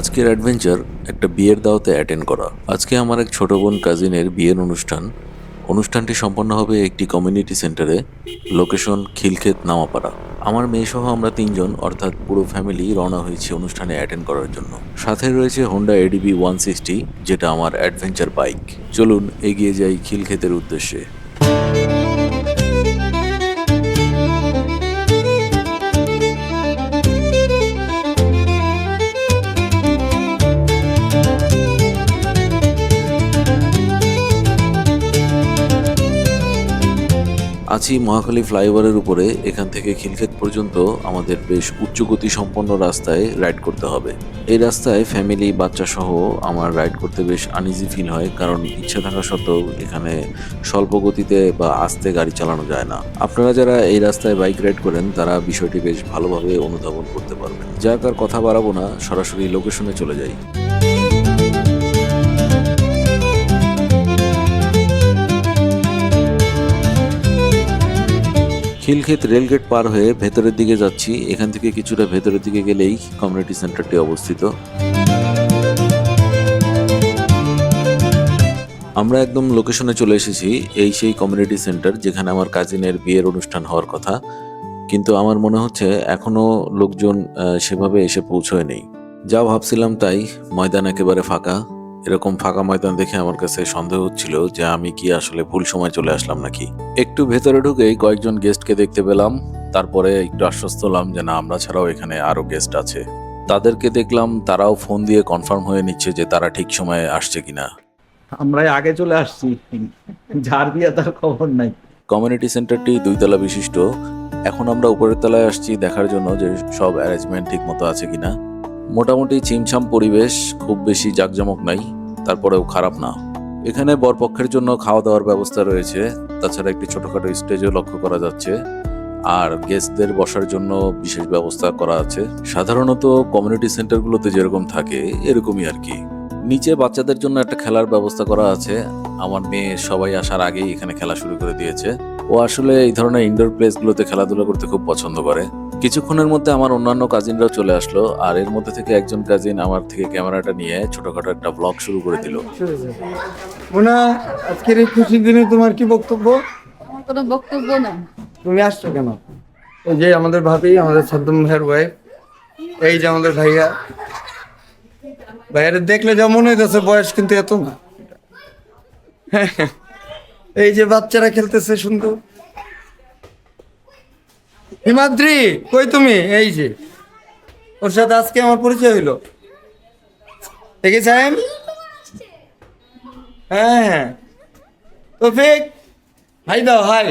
আজকের অ্যাডভেঞ্চার একটা বিয়ের দাওয়াতে অ্যাটেন্ড করা। আজকে আমার এক ছোট বোন কাজিনের বিয়ের অনুষ্ঠান। অনুষ্ঠানটি সম্পন্ন হবে একটি কমিউনিটি সেন্টারে লোকেশন খিলক্ষেত নামাপাড়া। আমার মেয়ে সহ আমরা তিনজন, অর্থাৎ পুরো ফ্যামিলি রওনা হয়েছি অনুষ্ঠানে অ্যাটেন্ড করার জন্য। সাথে রয়েছে হোন্ডা এডিবি ওয়ান সিক্সটি যেটা আমার অ্যাডভেঞ্চার বাইক চলুন এগিয়ে যাই খিলক্ষেতের উদ্দেশ্যে। আছি মহাখালী ফ্লাইওভারের উপরে এখান থেকে খিলক্ষেত পর্যন্ত আমাদের বেশ উচ্চগতি সম্পন্ন রাস্তায় রাইড করতে হবে। এই রাস্তায় ফ্যামিলি বাচ্চা সহ আমার রাইড করতে বেশ আনইজি ফিল হয়, কারণ ইচ্ছা থাকা সত্ত্বেও এখানে স্বল্প গতিতে বা আস্তে গাড়ি চালানো যায় না। আপনারা যারা এই রাস্তায় বাইক রাইড করেন, তারা বিষয়টি বেশ ভালোভাবে অনুধাবন করতে পারবেন। যাক আর কথা বাড়াবো না, সরাসরি লোকেশনে চলে যাই। খিলক্ষেত রেলগেট পার হয়ে ভেতরের দিকে যাচ্ছি। এখান থেকে কিছুটা ভেতরের দিকে গেলেই কমিউনিটি সেন্টারটি অবস্থিত। আমরা একদম লোকেশনে চলে এসেছি, এই সেই কমিউনিটি সেন্টার যেখানে আমার কাজিনের বিয়ের অনুষ্ঠান হওয়ার কথা। কিন্তু আমার মনে হচ্ছে এখনও লোকজন সেভাবে এসে পৌঁছয় নেই যা ভাবছিলাম তাই ময়দান একেবারে ফাঁকা। এরকম ফাঁকা ময়দান দেখে আমার কাছে সন্দেহ হচ্ছিল যে আমি কি আসলে ভুল সময় চলে আসলাম নাকি। একটু ভেতরে ঢুকেই কয়েকজন গেস্টকে দেখতে পেলাম তারপরে একটু আশ্বস্ত হলাম যে না আমরা ছাড়াও এখানে আরও গেস্ট আছে। তাদেরকে দেখলাম তারাও ফোন দিয়ে কনফার্ম হয়ে নিচ্ছে যে তারা ঠিক সময়ে আসছে কিনা। আমরা আগে চলে আসছি। ঝাড় দিয়ে তার খবর নাই। কমিউনিটি সেন্টারটি দুইতলা বিশিষ্ট। এখন আমরা উপরের তলায় আসছি দেখার জন্য যে সব অ্যারেঞ্জমেন্ট ঠিক মতো আছে কিনা। মোটামুটি ছিমছাম পরিবেশ, খুব বেশি জাঁকজমক নাই, তারপরেও খারাপ না। এখানে বরপক্ষের জন্য খাওয়া দাওয়ার ব্যবস্থা রয়েছে, তাছাড়া একটি ছোটখাটো স্টেজও লক্ষ্য করা যাচ্ছে। আর গেস্টদের বসার জন্য বিশেষ ব্যবস্থা করা আছে। সাধারণত কমিউনিটি সেন্টারগুলোতে যেরকম থাকে, এরকমই আর কি। নিচে বাচ্চাদের জন্য একটা খেলার ব্যবস্থা করা আছে। আমার মেয়ে সবাই আসার আগেই এখানে খেলা শুরু করে দিয়েছে। ও আসলে এই ধরনের ইনডোর প্লেসগুলোতে খেলাধুলা করতে খুব পছন্দ করে। কিছুক্ষণের মধ্যে আমার অন্যান্য কাজিনরাও চলে আসলো আর এর মধ্যে থেকে একজন কাজিন আমার থেকে ক্যামেরাটা নিয়ে ছোটখাটো একটা ব্লগ শুরু করে দিল। মোনা আজকের এই খুশির দিনে তোমার কি বক্তব্য? আমার কোনো বক্তব্য না তুমি আসছো কেন? এই যে আমাদের ভাবি আমাদের সাদ্দম ভাইয়ের ওয়াইফ এই যে আমাদের ভাইয়া। ভাইয়ারে দেখলে যা মনে হইতেছে বয়স কিন্তু এত না। এই যে বাচ্চারা খেলতেছে সুন্দর। হিমাদ্রি, কই তুমি? এই যে। ওর সাথে আজকে আমার পরিচয় হইল। দেখেছেন? হ্যাঁ হ্যাঁ। তৌফিক, হাই দাও, হাই।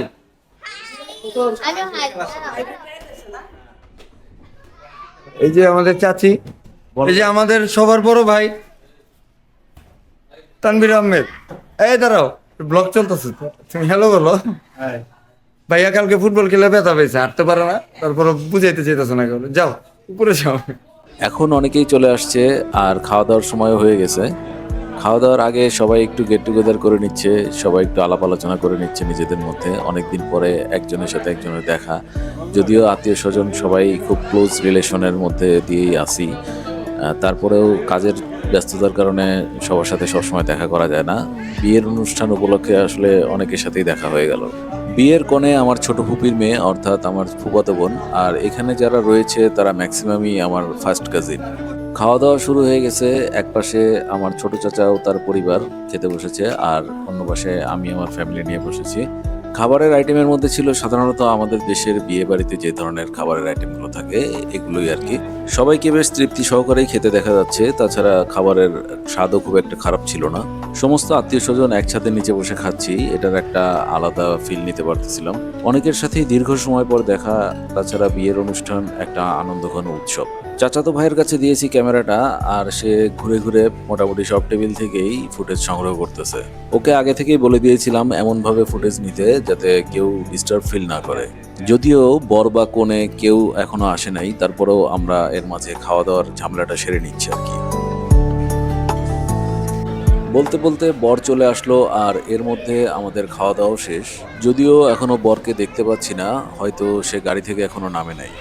এই যে আমাদের চাচি, এই যে আমাদের সবার বড় ভাই তানবির আহমেদ। এই দাঁড়াও ব্লগ চলতেছে তুমি হ্যালো বলো। ভাইয়া কালকে ফুটবল খেলে ব্যথা পেয়েছে, হাঁটতে পারে না তারপর বুঝাইতে চাইতেছে না কেউ। যাও, উপরে যাও। এখন অনেকেই চলে আসছে আর খাওয়া দাওয়ার সময়ও হয়ে গেছে। খাওয়া দাওয়ার আগে সবাই একটু গেট টুগেদার করে নিচ্ছে, সবাই একটু আলাপ আলোচনা করে নিচ্ছে নিজেদের মধ্যে। অনেকদিন পরে একজনের সাথে একজনের দেখা। যদিও আত্মীয় স্বজন সবাই খুব ক্লোজ রিলেশনের মধ্যে দিয়েই আসি তারপরেও কাজের ব্যস্ততার কারণে সবার সাথে সবসময় দেখা করা যায় না। বিয়ের অনুষ্ঠান উপলক্ষে আসলে অনেকের সাথেই দেখা হয়ে গেল। বিয়ের কোণে আমার ছোট ফুপির মেয়ে, অর্থাৎ আমার ফুফাতো বোন, আর এখানে যারা রয়েছে তারা ম্যাক্সিমামই আমার ফার্স্ট কাজিন খাওয়া দাওয়া শুরু হয়ে গেছে এক পাশে আমার ছোট চাচা ও তার পরিবার খেতে বসেছে, আর অন্য পাশে আমি আমার ফ্যামিলি নিয়ে বসেছি। খাবারের আইটেমের মধ্যে ছিল সাধারণত আমাদের দেশের বিয়ে বাড়িতে যে ধরনের খাবারের আইটেমগুলো থাকে, এগুলোই আর কি। সবাইকে বেশ তৃপ্তি সহকারেই খেতে দেখা যাচ্ছে। তাছাড়া খাবারের স্বাদও খুব একটা খারাপ ছিল না। সমস্ত আত্মীয় স্বজন একসাথে নিচে বসে খাচ্ছি। এটার একটা আলাদা ফিল নিতে পারতেছিলাম। অনেকের সাথেই দীর্ঘ সময় পর দেখা, তাছাড়া বিয়ের অনুষ্ঠান একটা আনন্দঘন উৎসব। চাচাতো ভাইয়ের কাছে দিয়েছি ক্যামেরাটা আর সে ঘুরে ঘুরে মোটামুটি সব টেবিল থেকেই ফুটেজ সংগ্রহ করতেছে। ওকে আগে থেকেই বলে দিয়েছিলাম এমনভাবে ফুটেজ নিতে যাতে কেউ ডিস্টার্ব ফিল না করে। যদিও বর বা কোণে কেউ এখনও আসে নাই, তারপরেও আমরা এর মাঝে খাওয়া দাওয়ার ঝামেলাটা সেরে নিচ্ছি আর কি। বলতে বলতে বর চলে আসলো আর এর মধ্যে আমাদের খাওয়া দাওয়াও শেষ। যদিও এখনও বরকে দেখতে পাচ্ছি না, হয়তো সে গাড়ি থেকে এখনও নামে নাই।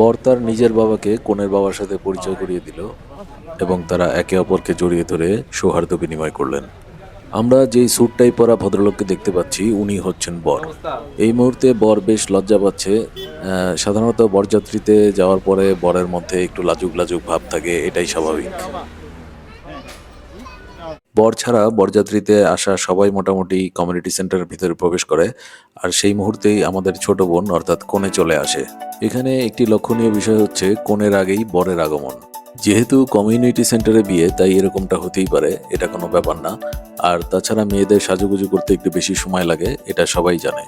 বর তার নিজের বাবাকে কনের বাবার সাথে পরিচয় করিয়ে দিল এবং তারা একে অপরকে জড়িয়ে ধরে সৌহার্দ্য বিনিময় করলেন। আমরা যেই স্যুটটাই পরা ভদ্রলোককে দেখতে পাচ্ছি, উনি হচ্ছেন বর। এই মুহূর্তে বর বেশ লজ্জা পাচ্ছে। সাধারণত বরযাত্রীতে যাওয়ার পরে বরের মধ্যে একটু লাজুক লাজুক ভাব থাকে, এটাই স্বাভাবিক। বর ছাড়া বরযাত্রীতে আসা সবাই মোটামুটি কমিউনিটি সেন্টারের ভিতরে প্রবেশ করে, আর সেই মুহূর্তেই আমাদের ছোট বোন অর্থাৎ কোণে চলে আসে। এখানে একটি লক্ষণীয় বিষয় হচ্ছে কোণের আগেই বরের আগমন। যেহেতু কমিউনিটি সেন্টারে বিয়ে, তাই এরকমটা হতেই পারে, এটা কোনো ব্যাপার না। আর তাছাড়া মেয়েদের সাজুগুজু করতে একটু বেশি সময় লাগে, এটা সবাই জানে।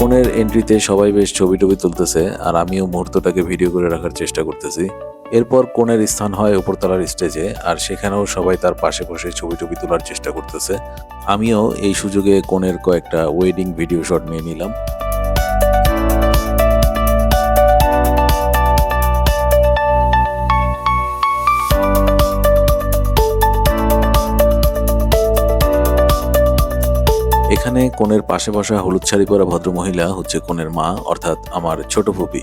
কনের এন্ট্রিতে সবাই বেশ ছবি টবি তুলতেছে, আর আমিও মুহূর্তটাকে ভিডিও করে রাখার চেষ্টা করতেছি। এরপর কনের স্থান হয় উপরতলার স্টেজে, আর সেখানেও সবাই তার পাশে বসে ছবি টবি তোলার চেষ্টা করতেছে। আমিও এই সুযোগে কনের কয়েকটা ওয়েডিং ভিডিও শট নিয়ে নিলাম। এখানে কনের পাশে বসা হলুদ শাড়ি পরা ভদ্রমহিলা হচ্ছে কনের মা, অর্থাৎ আমার ছোট ফুপি।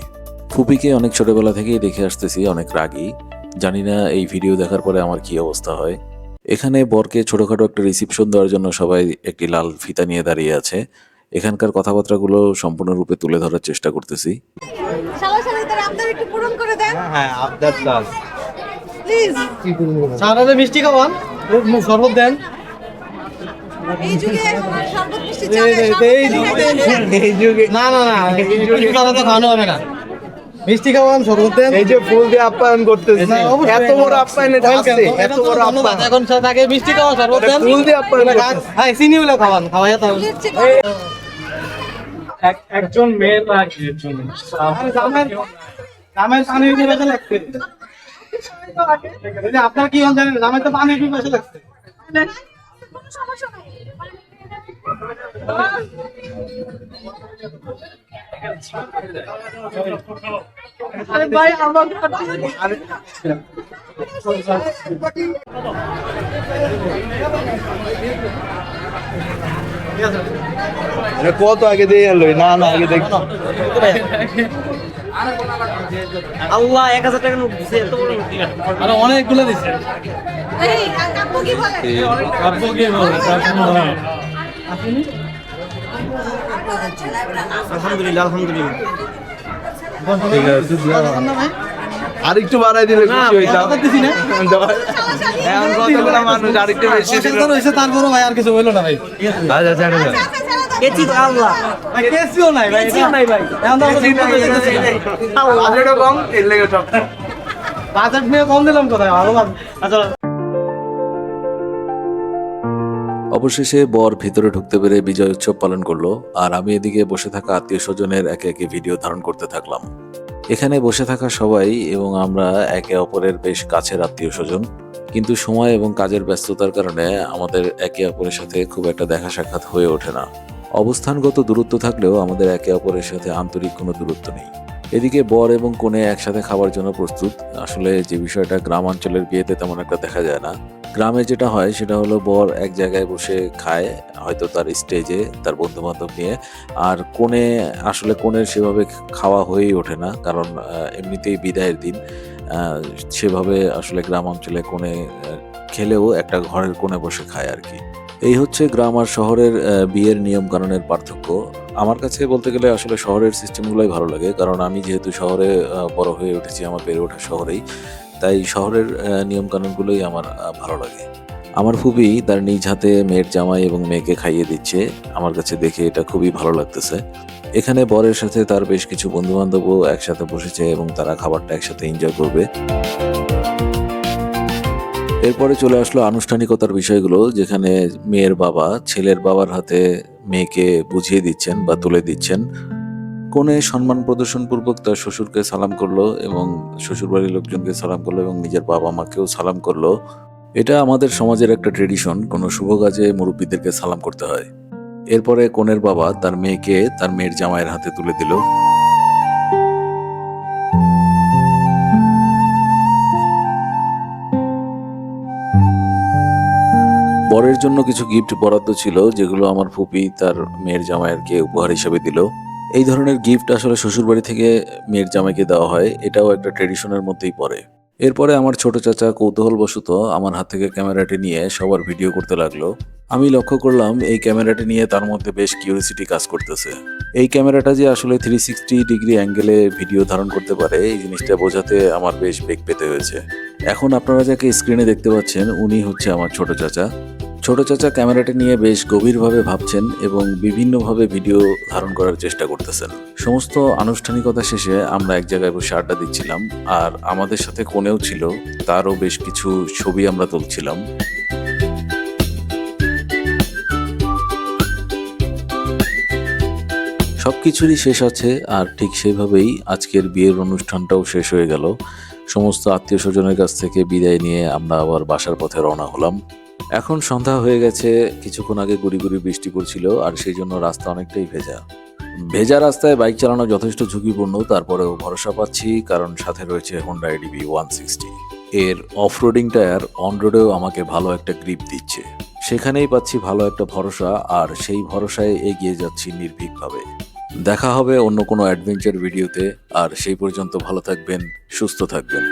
ফুপিকে অনেক ছোটবেলা থেকেই দেখে আসতেছি অনেক রাগী। জানি না এই ভিডিও দেখার পরে আমার কি অবস্থা হয়। এখানে বরকে ছোটখাটো একটা রিসিপশন দেওয়ার জন্য সবাই একটি লাল ফিতা নিয়ে দাঁড়িয়ে আছে। এখানকার কথাবার্তাগুলো সম্পূর্ণরূপে তুলে ধরার চেষ্টা করতেছি। হ্যাঁ মিষ্টি খাওয়ান শরবত দেন। যুগে না না না খাওয়ানো হবে না। মিষ্টি খাওয়ান শরবত দেন। এই যে ফুল দিয়ে আপ্যায়ন করতেছি। এত বড় আপ্যায়ন এটা আছে এত বড় আপ্যায়ন। এখন তাকে মিষ্টি খাওয়ান শরবত দেন। ফুল দিয়ে আপ্যায়ন হ্যাঁ চিনি গুলো খাওয়ান খাওয়াই তো। ফুলের চেয়ে একজন মেয়ের লাগে একজন জামাই পানি দিয়ে বেশি লাগছে আপনার কি হল জানেন? জামাই তো পানি দিয়ে বেশি লাগছে। সমস্যা নাই। আরে ভাই আমার কত আগে দিয়ে এলো? না না আগে দেখ। আল্লাহ এক হাজার টাকা নোট দিছে এত বড় নোট। আরে অনেকগুলো দিছে। এই কাকু কি বলে? আপু কি বলে? আলহামদুলিল্লাহ আলহামদুলিল্লাহ। আর একটু বাড়াই দিলে খুশি হইতাম। দিছি না। এখন কতগুলো মানুষ আর একটু বেশি দিল। হয়েছে তারপরও ভাই আর কিছু হইল না ভাই। আচ্ছা ছেড়ে কেচি তো আল্লাহ। কেচিও নাই ভাই কেচিও নাই ভাই। এখন তো আমরা বিপদে যেতেছি। বাজেটও কম এর লেগে বাজেট নিয়ে কম দিলাম কোথায়? ভালো আচ্ছা অবশেষে বর ভিতরে ঢুকতে পেরে বিজয় উৎসব পালন করল, আর আমি এদিকে বসে থাকা আত্মীয় স্বজনের একে একে ভিডিও ধারণ করতে থাকলাম। এখানে বসে থাকা সবাই এবং আমরা একে অপরের বেশ কাছের আত্মীয় স্বজন। কিন্তু সময় এবং কাজের ব্যস্ততার কারণে আমাদের একে অপরের সাথে খুব একটা দেখা সাক্ষাৎ হয়ে ওঠে না। অবস্থানগত দূরত্ব থাকলেও আমাদের একে অপরের সাথে আন্তরিক কোনো দূরত্ব নেই। এদিকে বর এবং কনে একসাথে খাবার জন্য প্রস্তুত। আসলে যে বিষয়টা গ্রামাঞ্চলের বিয়েতে তেমন একটা দেখা যায় না। গ্রামে যেটা হয়, সেটা হলো বর এক জায়গায় বসে খায়, হয়তো তার স্টেজে তার বন্ধু বান্ধব নিয়ে। আর কোণে আসলে কোণের সেভাবে খাওয়া হয়েই ওঠে না, কারণ এমনিতেই বিদায়ের দিন। সেভাবে আসলে গ্রাম অঞ্চলে কোণে খেলেও একটা ঘরের কোণে বসে খায় আর কি। এই হচ্ছে গ্রাম আর শহরের বিয়ের নিয়ম কানুনের পার্থক্য। আমার কাছে বলতে গেলে আসলে শহরের সিস্টেমগুলোই ভালো লাগে, কারণ আমি যেহেতু শহরে বড় হয়ে উঠেছি, আমার বেড়ে ওঠা শহরেই, তাই শহরের নিয়মকানুনগুলোই আমার ভালো লাগে। আমার খুবই তার নিজ হাতে মেয়ের জামাই এবং মেয়েকে খাইয়ে দিচ্ছে, আমার কাছে দেখে এটা খুবই ভালো লাগতেছে। এখানে বরের সাথে তার বেশ কিছু বন্ধু বান্ধবও একসাথে বসেছে এবং তারা খাবারটা একসাথে এনজয় করবে। এরপরে চলে আসলো আনুষ্ঠানিকতার বিষয়গুলো, যেখানে মেয়ের বাবা ছেলের বাবার হাতে মেয়েকে বুঝিয়ে দিচ্ছেন বা তুলে দিচ্ছেন। কোণে সম্মান প্রদর্শন পূর্বক তার শ্বশুরকে সালাম করল এবং শ্বশুরবাড়ির লোকজনকে সালাম করল এবং নিজের বাবা মাকেও সালাম করল। এটা আমাদের সমাজের একটা ট্রেডিশন, কোনো শুভ কাজে মুরব্বীদেরকে সালাম করতে হয়। এরপরে কনের বাবা তার মেয়েকে তার মেয়ের জামাইয়ের হাতে তুলে দিল। জন্য কিছু গিফট বরাদ্দ ছিল, যেগুলো আমার ফুপি তার মেয়ের জামাইয়েরকে উপহার হিসেবে দিল। এই ধরনের গিফট আসলে শ্বশুরবাড়ি থেকে মেয়ের জামাইকে দেওয়া হয়, এটাও একটা ট্রেডিশনের মধ্যেই পড়ে। এরপরে আমার ছোট চাচা কৌতূহলবশত আমার হাত থেকে ক্যামেরাটি নিয়ে সবার ভিডিও করতে লাগল। আমি লক্ষ্য করলাম, এই ক্যামেরাটি নিয়ে তার মধ্যে বেশ কিউরিসিটি কাজ করতেছে। এই ক্যামেরাটা যে আসলে থ্রি সিক্সটি ডিগ্রি অ্যাঙ্গেলে ভিডিও ধারণ করতে পারে, এই জিনিসটা বোঝাতে আমার বেশ বেগ পেতে হয়েছে। এখন আপনারা যাকে স্ক্রিনে দেখতে পাচ্ছেন, উনি হচ্ছে আমার ছোট চাচা। ছোট চাচা ক্যামেরাটি নিয়ে বেশ গভীরভাবে ভাবছেন এবং বিভিন্নভাবে ভিডিও ধারণ করার চেষ্টা করতেছেন। সমস্ত আনুষ্ঠানিকতা শেষে আমরা এক জায়গায় বসে আড্ডা দিচ্ছিলাম আর আমাদের সাথে কোণেও ছিল, তারও বেশ কিছু ছবি আমরা তুলছিলাম। সবকিছুরই শেষ আছে আর ঠিক সেইভাবেই আজকের বিয়ের অনুষ্ঠানটাও শেষ হয়ে গেল। সমস্ত আত্মীয় স্বজনের কাছ থেকে বিদায় নিয়ে আমরা আবার বাসার পথে রওনা হলাম। এখন সন্ধ্যা হয়ে গেছে, কিছুক্ষণ আগে গুড়ি গুড়ি বৃষ্টি পড়ছিল, আর সেই জন্য রাস্তা অনেকটাই ভেজা। ভেজা রাস্তায় বাইক চালানো যথেষ্ট ঝুঁকিপূর্ণ, তারপরেও ভরসা পাচ্ছি, কারণ সাথে রয়েছে হোন্ডা এডিবি ওয়ান সিক্সটি এর অফরোডিং টায়ার অন রোডেও আমাকে ভালো একটা গ্রিপ দিচ্ছে। সেখানেই পাচ্ছি ভালো একটা ভরসা, আর সেই ভরসায় এগিয়ে যাচ্ছি নির্ভীকভাবে। দেখা হবে অন্য কোনো অ্যাডভেঞ্চার ভিডিওতে আর সেই পর্যন্ত ভালো থাকবেন, সুস্থ থাকবেন।